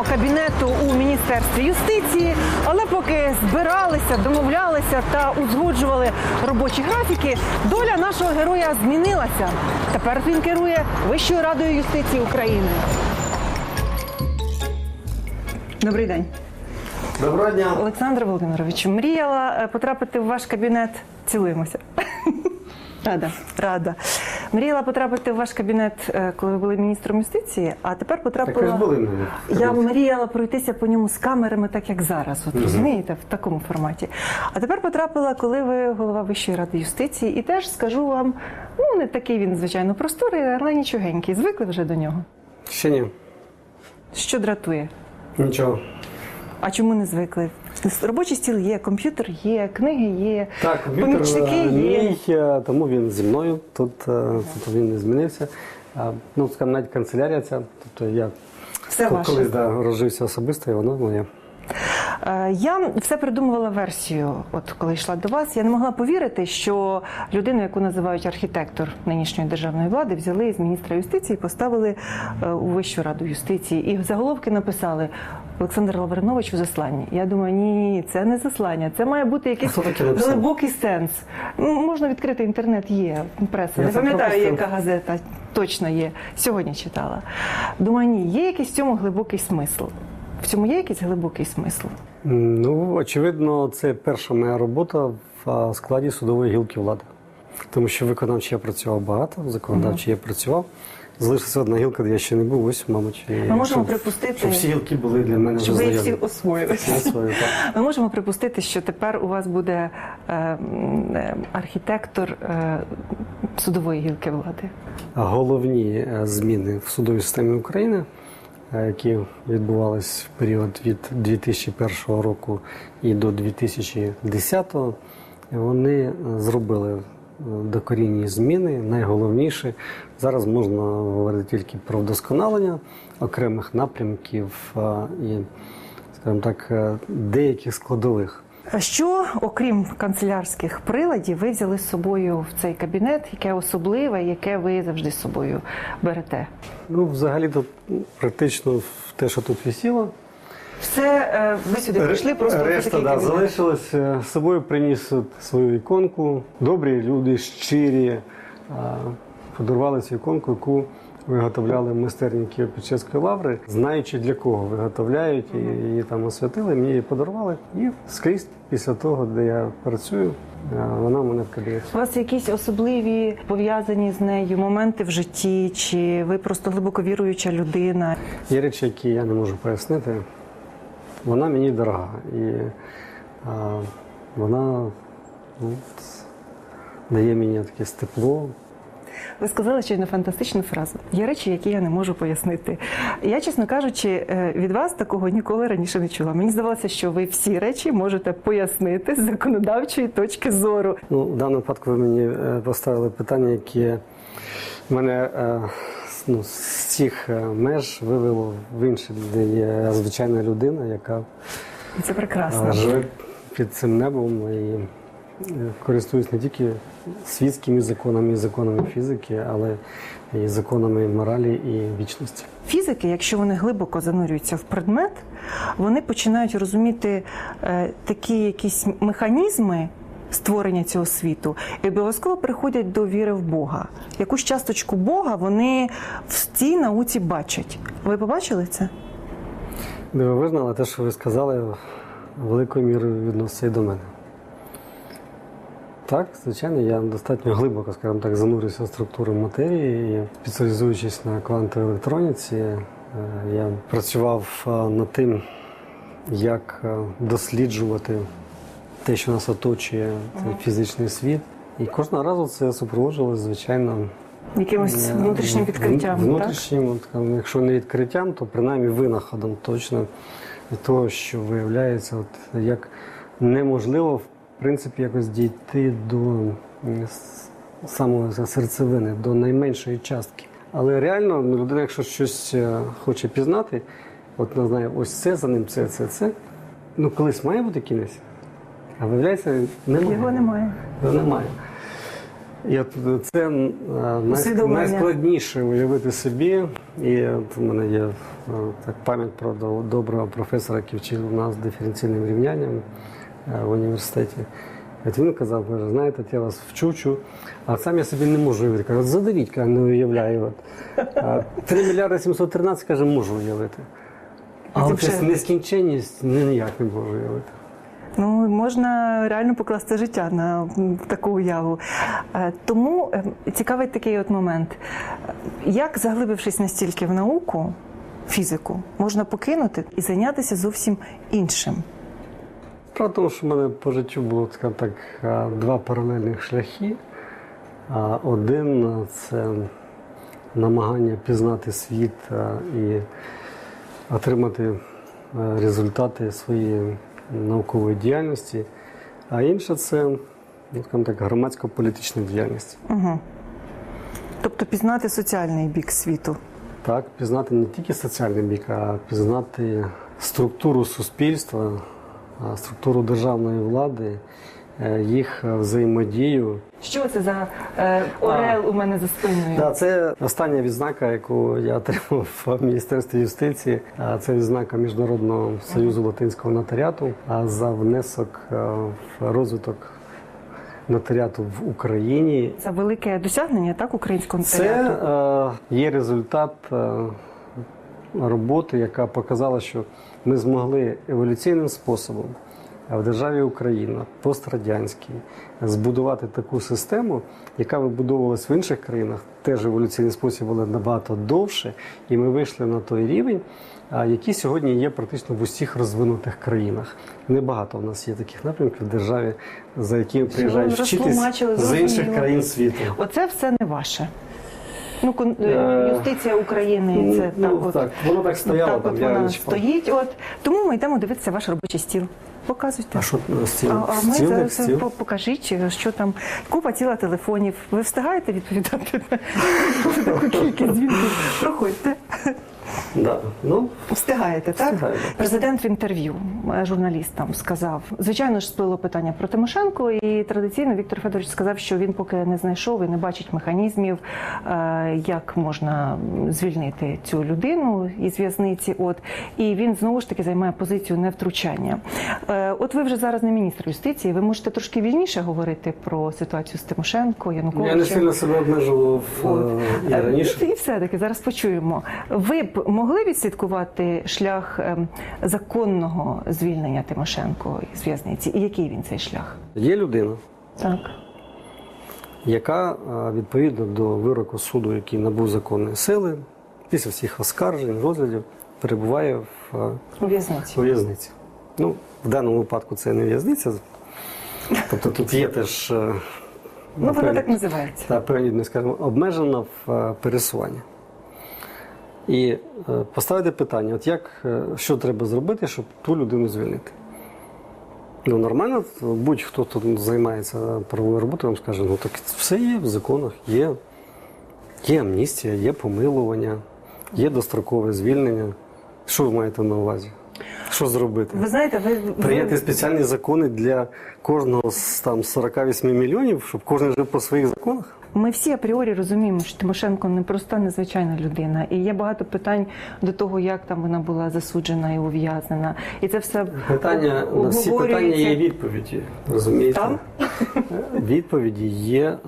зйомки кабінету у міністерстві юстиції. Але поки збиралися, домовлялися та узгоджували робочі графіки, доля нашого героя змінилася. Тепер він керує Вищою радою юстиції України. Добрий день. Доброго дня. Олександр Володимирович, мріяла е, потрапити в ваш кабінет. Цілуємося. Рада. Рада. Мріяла потрапити в ваш кабінет, е, коли ви були міністром юстиції, а тепер Так ви потрапила. ж були Я мріяла пройтися по ньому з камерами, так як зараз. От розумієте, в такому форматі. А тепер потрапила, коли ви голова Вищої ради юстиції, і теж скажу вам, ну не такий він, звичайно, просторий, але нічогенький. Звикли вже до нього. Ще ні. Що дратує? Нічого. А чому не звикли? Робочий стіл є, комп'ютер є, книги є, Так, помічники е, є. мій, е, тому він зі мною. Тут, е, тут він не змінився. Ну, скажімо, навіть канцелярія ця. Тобто я Все коли- колись да, розжився особисто, і воно моє. Я все придумувала версію. От коли йшла до вас, я не могла повірити, що людину, яку називають архітектор нинішньої державної влади, взяли з міністра юстиції, і поставили у Вищу раду юстиції. І в заголовки написали Олександр Лавринович у засланні. Я думаю, ні, це не заслання, це має бути якийсь глибокий сенс. Ну, Можна відкрити інтернет, є преса. Я не пам'ятаю, яка газета точно є. Сьогодні читала. Думаю, ні, є якийсь в цьому глибокий смисл. В цьому є якийсь глибокий смисл. Ну, очевидно, це перша моя робота в складі судової гілки влади. Тому що виконавчий я працював багато, законодавчий я працював. Залишилася одна гілка, де я ще не був, ось, мабуть. Ми можемо щоб- припустити, Щоб всі гілки були для мене щоб ви їх всі освоїлися. Ми можемо припустити, що тепер у вас буде е, е, архітектор е, судової гілки влади. Головні е, зміни в судовій системі України, е, які відбувалися в період від 2001 року і до 2010, вони зробили докорінні зміни. Найголовніше зараз можна говорити тільки про вдосконалення окремих напрямків е, і, скажімо так, е, деяких складових. А Що, окрім канцелярських приладів, ви взяли з собою в цей кабінет, яке особливе, яке ви завжди з собою берете? Ну, взагалі, то практично те, що тут висіло, Все, е, ви сюди прийшли, просто решта да, залишилось. Е, З собою приніс от свою іконку. Добрі люди, щирі, подарували цю іконку, яку виготовляли майстерні Києво-Печерської лаври, знаючи для кого виготовляють, і її там освятили, мені її подарували. І скрізь після того, де я працюю, е, вона мене в. У вас якісь особливі пов'язані з нею моменти в житті, чи ви просто глибоко віруюча людина? Є речі, які я не можу пояснити. Вона мені дорога. І а, вона ну, дає мені таке тепло. Ви сказали щойно фантастичну фразу. Є речі, які я не можу пояснити. Я, чесно кажучи, е, від вас такого ніколи раніше не чула. Мені здавалося, що ви всі речі можете пояснити з законодавчої точки зору. Ну, в даному випадку ви мені е, поставили питання, яке мене е, ну, з цих е, меж вивело в інше, де є звичайна людина, яка Це е, прекрасно. живе під цим небом і е, користуюсь не тільки світськими законами і законами фізики, але і законами моралі і вічності. Фізики, якщо вони глибоко занурюються в предмет, вони починають розуміти е, такі якісь механізми створення цього світу і обов'язково приходять до віри в Бога. Якусь часточку Бога вони в цій науці бачать. Ви побачили це? Дивовижно, але те, що ви сказали, великою мірою відноситься до мене. Так, звичайно, я достатньо глибоко, скажімо так, занурився в структуру матерії і спеціалізуючись на квантовій електроніці, е, я працював е, над тим, як е, досліджувати те, що нас оточує, цей фізичний світ. І кожного разу це супроводжувалося, звичайно, Якимось Е, внутрішнім відкриттям. так? Внутрішнім, от, якщо не відкриттям, то принаймні винаходом точно від того, що виявляється, от, як неможливо в принципі якось дійти до самої серцевини, до найменшої частки. Але реально ну, людина, якщо щось е, хоче пізнати, от не знаю, ось це за ним, це, це, це. Ну, колись має бути кінець, а виявляється, немає. Його немає. Його немає. І от це е, най- найскладніше уявити собі. І от у мене є е, так, пам'ять про доброго професора, який вчив нас диференційним рівнянням е, в університеті. От він казав, каже, знаєте, я вас вчу, вчу, а сам я собі не можу уявити. Каже, задавіть, каже, не уявляю. От. А 3 мільярди 713, каже, можу уявити. А от нескінченність ніяк не можу уявити. Ну, можна реально покласти життя на таку уяву. Е, Тому е, цікавий такий от момент. Як, заглибившись настільки в науку, фізику, можна покинути і зайнятися зовсім іншим? Справа тому, що в мене по життю було скажімо так, два паралельних шляхи. Один це намагання пізнати світ і отримати е, результати своєї наукової діяльності, а інша це ну, так, громадсько-політична діяльність. Угу. Тобто пізнати соціальний бік світу. Так, пізнати не тільки соціальний бік, а пізнати структуру суспільства, структуру державної влади, їх е, взаємодію. Що це за е, орел у мене за спиною? Да, це остання відзнака, яку я отримав в Міністерстві юстиції. А Це відзнака Міжнародного союзу латинського нотаріату а за внесок е, в розвиток нотаріату в Україні Це велике досягнення так українського Це е, є результат е, роботи, яка показала, що ми змогли еволюційним способом в державі Україна пострадянській збудувати таку систему, яка вибудовувалась в інших країнах, теж еволюційний спосіб, але набагато довше, і ми вийшли на той рівень. Який сьогодні є практично в усіх розвинутих країнах. Небагато в нас є таких напрямків в державі, за якими приїжджають вчитись з інших країн світу. Оце все не ваше. Ну, е, юстиція України, це ну, так, от, так, воно так стояло, так там, от я вона стоїть. От. Тому ми йдемо дивитися ваш робочий стіл. Показуйте. А що е, стіл? А, а ми стіл, зараз стіл? покажіть, що там купа ціла телефонів. Ви встигаєте відповідати на таку кількість дзвінків? Проходьте. Да. Ну, Встигаєте, так? Встигаю. Президент в інтерв'ю е, журналістам сказав, звичайно ж, сплило питання про Тимошенко, і традиційно Віктор Федорович сказав, що він поки не знайшов і не бачить механізмів, е, як можна звільнити цю людину із в'язниці. От і він знову ж таки займає позицію невтручання. Е, От ви вже зараз не міністр юстиції. Ви можете трошки вільніше говорити про ситуацію з Тимошенко, Януковичем. я не сильно себе обмежував і раніше. І все-таки зараз почуємо. Ви б могли відслідкувати шлях ем, законного звільнення Тимошенко з в'язниці? І який він цей шлях? Є людина, Так. яка е, відповідно до вироку суду, який набув законної сили, після всіх оскаржень, розглядів, перебуває в е, в'язниці. в'язниці. Ну, в даному випадку це не в'язниця. Тобто тут є теж. е, Ну, вона так називається. та скажімо, обмежена в пересуванні. І е, поставити питання: от як, е, що треба зробити, щоб ту людину звільнити? Ну, нормально, будь-хто хто займається правовою роботою, вам скаже, ну так все є в законах, є, є амністія, є помилування, є дострокове звільнення. Що ви маєте на увазі? Що зробити? Ви знаєте, ви, Прийняти спеціальні закони для кожного з там 48 мільйонів, щоб кожен жив по своїх законах? Ми всі апріорі розуміємо, що Тимошенко не проста незвичайна людина, і є багато питань до того, як там вона була засуджена і ув'язнена. І це все Питання на всі питання є відповіді. Розумієте? Там? Відповіді є е,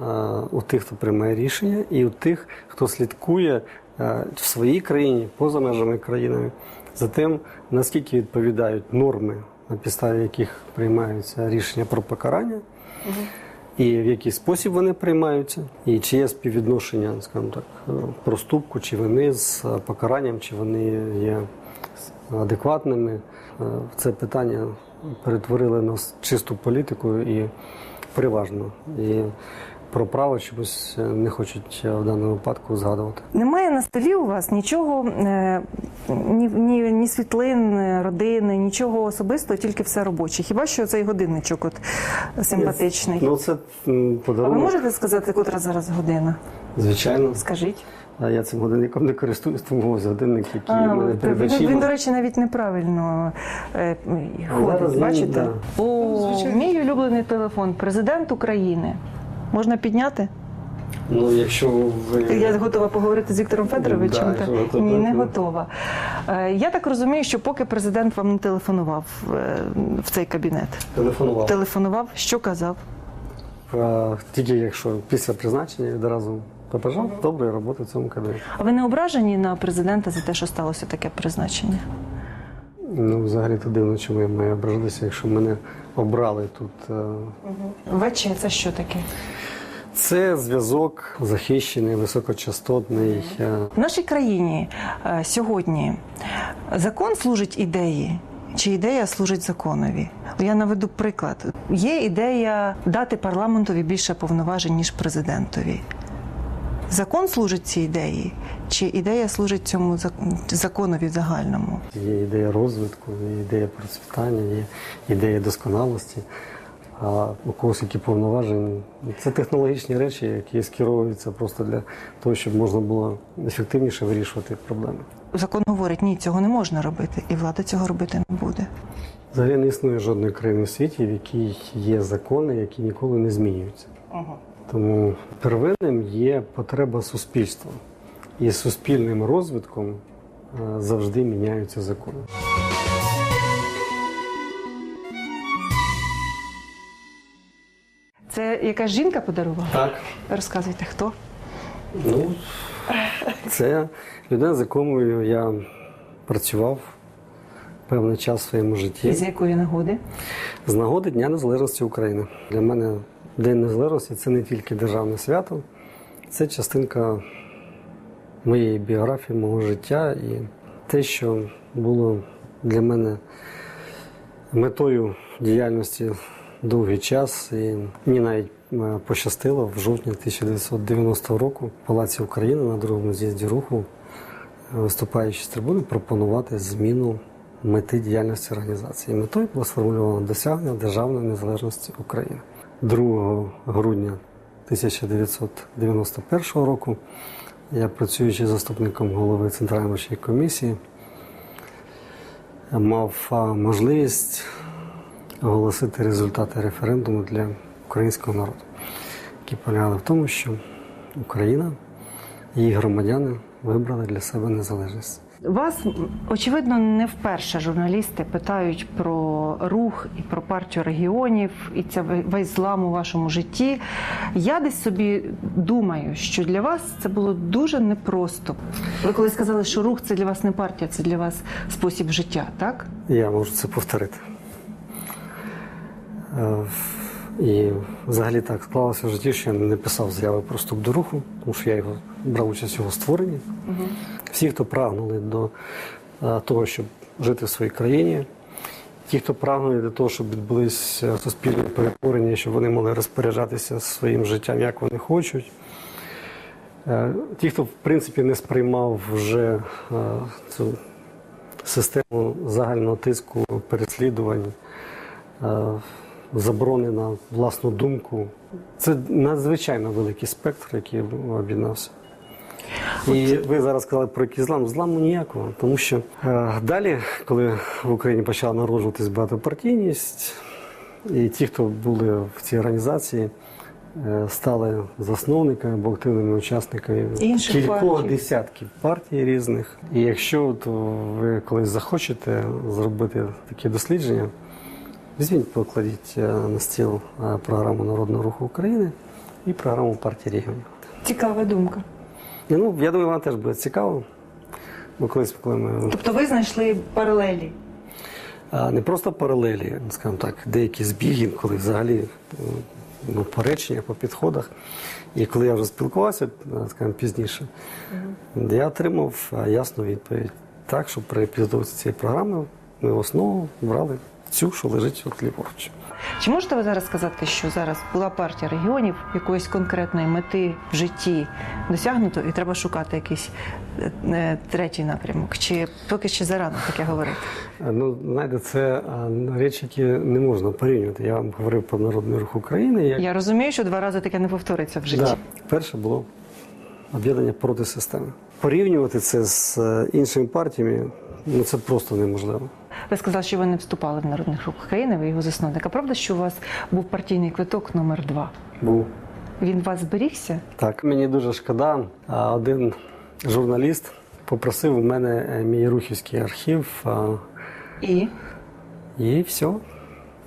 у тих, хто приймає рішення, і у тих, хто слідкує е, в своїй країні, поза межами країни, за тим, наскільки відповідають норми, на підставі яких приймаються рішення про покарання. І в який спосіб вони приймаються, і чи є співвідношення, скажімо так, е, проступку, чи вони з е, покаранням, чи вони є адекватними. Е, Це питання перетворили на чисту політику і переважно. І про право чомусь е, не хочуть е, в даному випадку згадувати. Немає на столі у вас нічого, е, ні, ні, ні світлин, родини, нічого особистого, тільки все робоче. Хіба що цей годинничок от симпатичний? Ну, це м, А ви можете сказати, котра зараз година? звичайно. Скажіть. А Я цим годинником не користуюсь, тому ось годинник, який А, в мене перед він, він, до речі, навіть неправильно е, ходить. Бачите? да. О, Звичайно. мій улюблений телефон. Президент України. Можна підняти? Ну, якщо ви Я готова поговорити з Віктором Федоровичем. Да, готова, Ні, не готова. Е, Я так розумію, що поки президент вам не телефонував е, в цей кабінет. телефонував, Телефонував, що казав? тільки якщо після призначення відразу побажав доброї роботи в цьому кабінеті. А ви не ображені на президента за те, що сталося таке призначення? Ну, взагалі то дивно, чому я маю ображатися, якщо мене обрали тут. е, ВЧ це що таке? Це зв'язок захищений, високочастотний. е, В нашій країні е, сьогодні закон служить ідеї. Чи ідея служить законові? Я наведу приклад. Є ідея дати парламентові більше повноважень, ніж президентові. Закон служить цій ідеї, чи ідея служить цьому зак- законові загальному? Є ідея розвитку, є ідея процвітання, є ідея досконалості. А у когось які повноваження. Це технологічні речі, які скеровуються просто для того, щоб можна було ефективніше вирішувати проблеми. Закон говорить, ні, цього не можна робити, і влада цього робити не буде. Взагалі не існує жодної країни в світі, в якій є закони, які ніколи не змінюються. Тому первинним є потреба суспільства. І з суспільним розвитком е, завжди міняються закони. Це якась жінка подарувала? Так. Розказуйте, хто? Ну, це людина, з якою я працював певний час в своєму І житті. з якої нагоди? З нагоди Дня Незалежності України. Для мене День Незалежності це не тільки державне свято, це частинка моєї біографії, мого життя і те, що було для мене метою діяльності довгий час. І мені навіть е, пощастило в жовтні 1990 року в Палаці України на другому з'їзді руху, е, виступаючи з трибуни, пропонувати зміну мети діяльності організації. Метою було сформульовано досягнення державної незалежності України. 2 грудня 1991 року я, працюючи заступником голови Центральної комісії, мав можливість оголосити результати референдуму для українського народу, які полягали в тому, що Україна її громадяни вибрали для себе незалежність. Вас очевидно не вперше журналісти питають про рух і про партію регіонів, і це весь злам у вашому житті. Я десь собі думаю, що для вас це було дуже непросто. Ви коли сказали, що рух це для вас не партія, це для вас спосіб життя, так? Я можу це повторити. Е, І взагалі так склалося в житті, що я не писав заяви про вступ до руху, тому що я його брав участь в його створенні. Всі, хто прагнули до е, того, щоб жити в своїй країні, ті, хто прагнули до того, щоб відбулися суспільні перетворення, щоб вони могли розпоряджатися своїм життям, як вони хочуть. Е, Ті, хто в принципі не сприймав вже е, цю систему загального тиску, переслідувань, заборони на власну думку. Це надзвичайно великий спектр, який об'єднався. І ви зараз сказали про який злам. Зламу ніякого, тому що е, далі, коли в Україні почала народжуватись багатопартійність, і ті, хто були в цій організації, е, стали засновниками або активними учасниками Інших кількох партій. десятків партій різних. І якщо то ви колись захочете зробити такі дослідження, візьміть, покладіть е, на стіл е, програму Народного руху України і програму партії регіонів. Цікава думка. І, ну, я думаю, вам теж буде цікаво. Бо колись, коли ми Тобто ви знайшли паралелі. а, не просто паралелі, скажімо так, деякі збіги, коли взагалі е, ну, по реченнях, по підходах. І коли я вже спілкувався, е, скажімо, пізніше, я отримав е, ясну відповідь. Так, що при підготовці цієї програми ми в основу брали цю, що лежить от ліворуч. Чи можете ви зараз сказати, що зараз була партія регіонів якоїсь конкретної мети в житті досягнуто, і треба шукати якийсь е, е, третій напрямок? Чи поки ще зарано таке говорити? Ну, знаєте, це е, речі, які не можна порівнювати. Я вам говорив про Народний рух України. Як... Я розумію, що два рази таке не повториться в житті. Да. Перше було об'єднання проти системи. Порівнювати це з іншими партіями ну це просто неможливо. Ви сказали, що ви не вступали в народний рух України, ви його засновник. А правда, що у вас був партійний квиток номер два? Був Він у вас зберігся? Так, мені дуже шкода. Один журналіст попросив у мене е, мій рухівський архів. І? І все.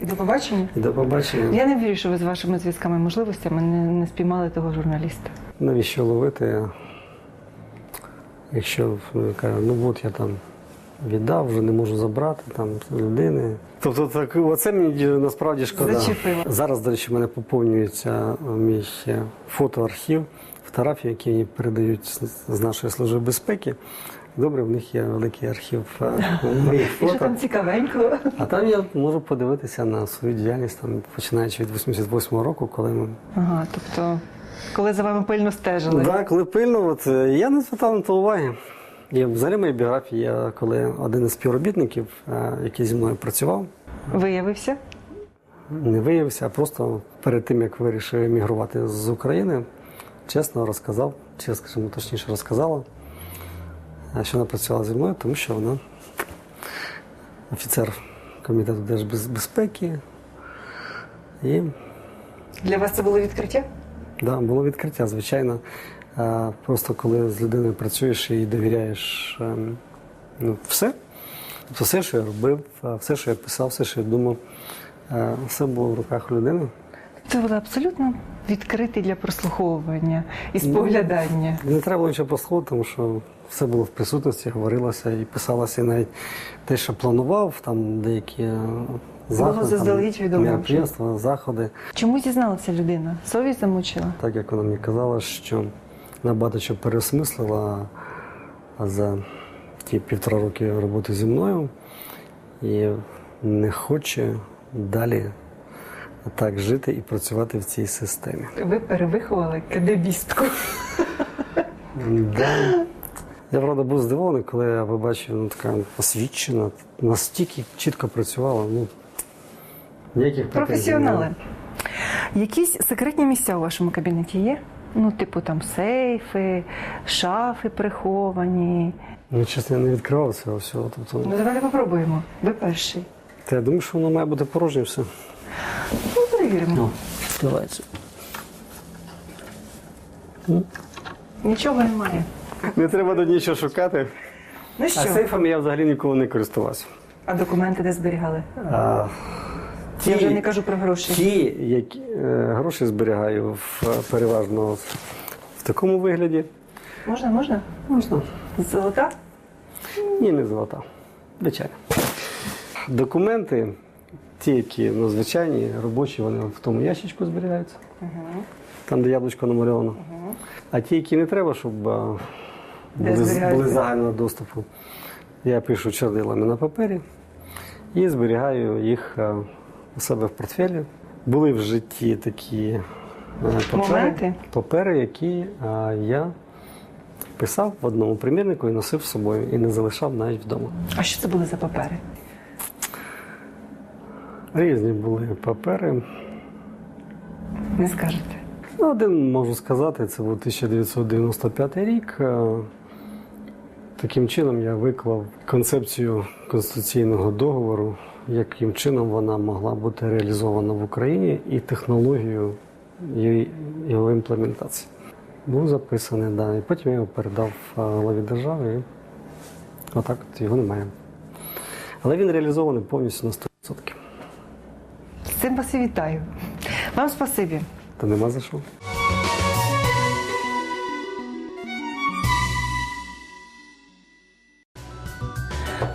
І до побачення? І до побачення. Я не вірю, що ви з вашими зв'язками і можливостями не, не спіймали того журналіста. Навіщо ловити? Якщо ну, каже, ну от я там віддав, вже не можу забрати там з людини. Тобто так, оце мені насправді шкода. Зачепило. Зараз, до речі, в мене поповнюється мій е, фотоархів, фотографії, які мені передають з- з нашої служби безпеки. Добре, в них є великий архів е, моїх І що там цікавенького? А там я можу подивитися на свою діяльність, там, починаючи від 88-го року, коли ми Ага, тобто, коли за вами пильно стежили. Да, коли пильно, от, е, я не звертав на то уваги. І взагалі в моїй біографії я коли один із співробітників, е, який зі мною працював, Виявився? не виявився, а просто перед тим, як вирішив емігрувати з України, чесно розказав, чи, скажімо, точніше розказала, е, що вона працювала зі мною, тому що вона офіцер комітету держбезпеки. І Для вас це було відкриття? Да, було відкриття, звичайно. Просто коли з людиною працюєш і довіряєш ем, ну, все, тобто все, що я робив, е, все, що я писав, все, що я думав, е, все було в руках людини. Це було абсолютно відкритий для прослуховування і Ну, споглядання. Не треба було нічого прослухати, тому що все було в присутності, говорилося і писалося, і навіть те, що планував, там деякі заходи, мероприємства, заходи. Чому зізналася людина? Совість замучила? Так як вона мені казала, що вона багато що переосмислила за ті півтора роки роботи зі мною і не хоче далі так жити і працювати в цій системі. Ви перевиховали кадебістку. Да. Я правда був здивований, коли я побачив, ну така освічена, настільки чітко працювала. Ну, ніяких Професіонали. Якісь секретні місця у вашому кабінеті є? Ну, типу там сейфи, шафи приховані. Ну, чесно, я не відкривав цього всього. Тобто, Ну, давайте попробуємо. Ви перший. та я думаю, що воно має бути порожнє все. Ну, перевіримо. Давайте. Нічого немає. Не треба тут нічого шукати. Ну А сейфами я взагалі ніколи не користувався. А документи де зберігали? А, Я вже не кажу про гроші. Ті, які е, гроші зберігаю в, переважно в, такому вигляді. Можна, можна? Можна. Золота? Ні, не золота. Звичайно. Документи, ті, які ну, звичайні, робочі, вони в тому ящичку зберігаються. Там, де яблучко намальовано. А ті, які не треба, щоб а, Де були, зберігаються? були загального доступу, я пишу чорнилами на папері і зберігаю їх а, у себе в портфелі. Були в житті такі е, папери, папери які а, я писав в одному примірнику і носив з собою, і не залишав навіть вдома. А що це були за папери? Різні були папери. Не скажете. Ну, один можу сказати, це був 1995 рік. Е, Таким чином я виклав концепцію конституційного договору, яким чином вона могла бути реалізована в Україні, і технологію її- його імплементації. Був записаний, да. І потім я його передав е, главі держави, і отак от його немає. Але він реалізований повністю на 100%. З цим вас і вітаю. Вам спасибі. Та нема за що.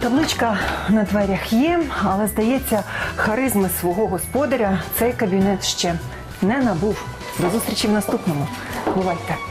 Табличка на дверях є, але здається, харизми свого господаря цей кабінет ще не набув. До зустрічі в наступному. Бувайте!